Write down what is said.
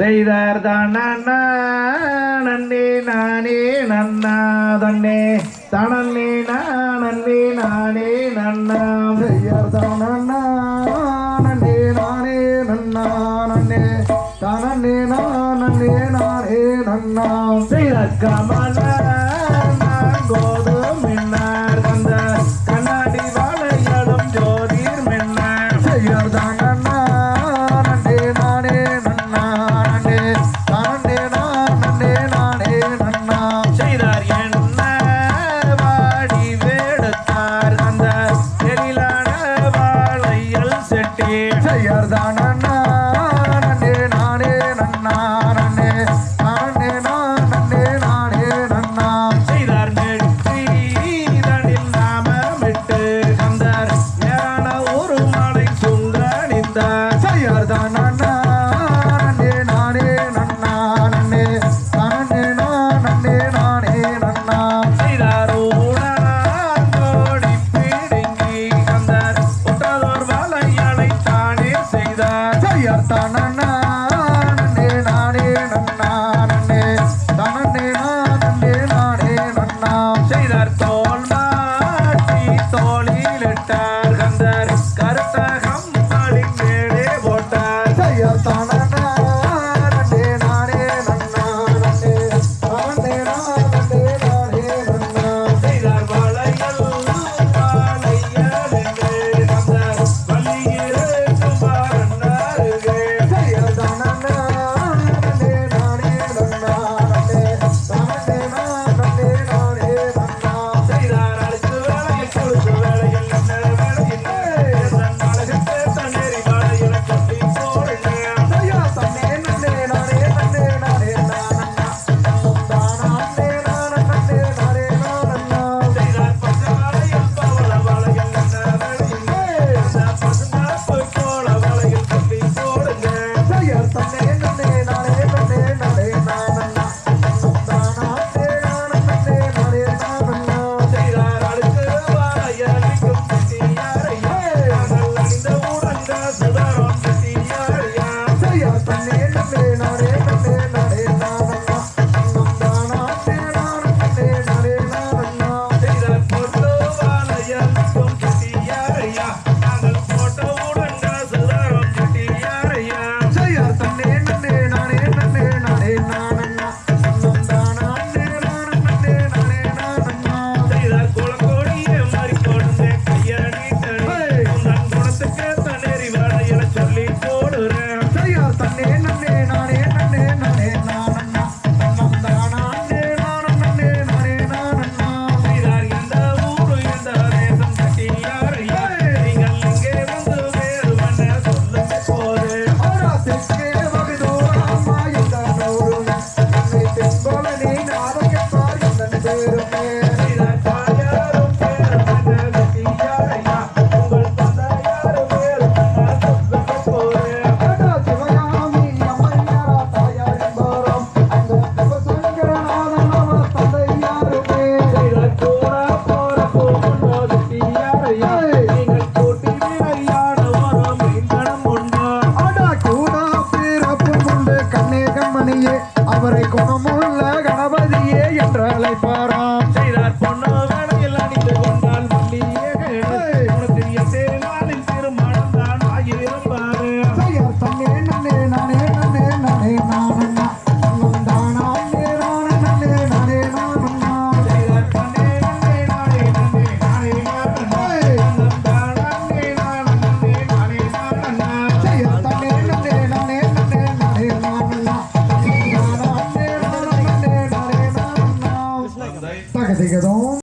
செய்தார் தான் நன்னே நானே நன்னா தன்னே தனன்னே நானே நானே நன்னா செய்யார் தான் நன்னே நானே நன்னா நன்னே தனன்னே நானே நானே நன்னா. செய்தார் கமலா Santana. ತನ್ನೇ